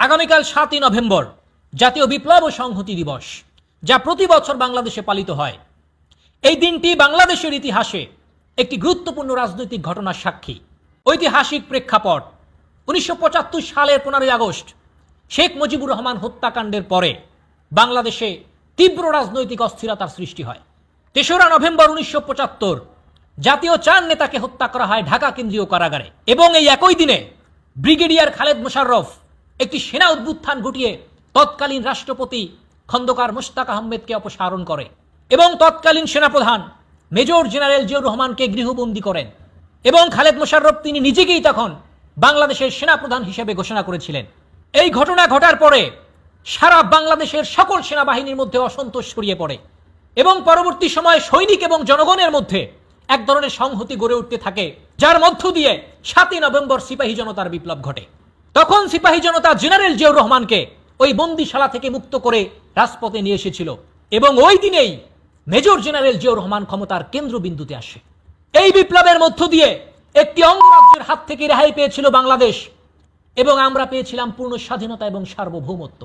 আগামীকাল সাতই নভেম্বর, জাতীয় বিপ্লব ও সংহতি দিবস, যা প্রতি বছর বাংলাদেশে পালিত হয়। এই দিনটি বাংলাদেশের ইতিহাসে একটি গুরুত্বপূর্ণ রাজনৈতিক ঘটনার সাক্ষী। ঐতিহাসিক প্রেক্ষাপট, উনিশশো পঁচাত্তর সালের পনেরোই আগস্ট, শেখ মুজিবুর রহমান হত্যাকাণ্ডের পরে বাংলাদেশে তীব্র রাজনৈতিক অস্থিরতার সৃষ্টি হয়। তেসরা নভেম্বর উনিশশো পঁচাত্তর, জাতীয় চার নেতাকে হত্যা করা হয় ঢাকা কেন্দ্রীয় কারাগারে এবং এই একই দিনে ব্রিগেডিয়ার খালেদ মোশাররফ একটি সেনা উদ্বুত্থান ঘটিয়ে তৎকালীন রাষ্ট্রপতি খন্দকার মোশতাক আহমেদকে অপসারণ করে এবং তৎকালীন সেনাপ্রধান মেজর জেনারেল জিয়াউর রহমানকে গৃহবন্দী করেন এবং খালেদ মোশাররফ তিনি নিজেকেই তখন বাংলাদেশের সেনাপ্রধান হিসেবে ঘোষণা করেছিলেন। এই ঘটনা ঘটার পরে সারা বাংলাদেশের সকল সেনাবাহিনীর মধ্যে অসন্তোষ ছড়িয়ে পড়ে এবং পরবর্তী সময়ে সৈনিক এবং জনগণের মধ্যে এক ধরনের সংহতি গড়ে উঠতে থাকে, যার মধ্য দিয়ে সাতই নভেম্বর সিপাহী জনতার বিপ্লব ঘটে। তখন সিপাহী জনতা জেনারেল জিয়াউর রহমানকে ওই বন্দিশালা থেকে মুক্ত করে রাজপথে নিয়ে এসেছিল এবং ওই দিনেই মেজর জেনারেল জিয়াউর রহমান ক্ষমতার কেন্দ্রবিন্দুতে আসে। এই বিপ্লবের মধ্য দিয়ে একটি অঙ্গরাজ্যের হাত থেকে রেহাই পেয়েছিল বাংলাদেশ এবং আমরা পেয়েছিলাম পূর্ণ স্বাধীনতা এবং সার্বভৌমত্ব।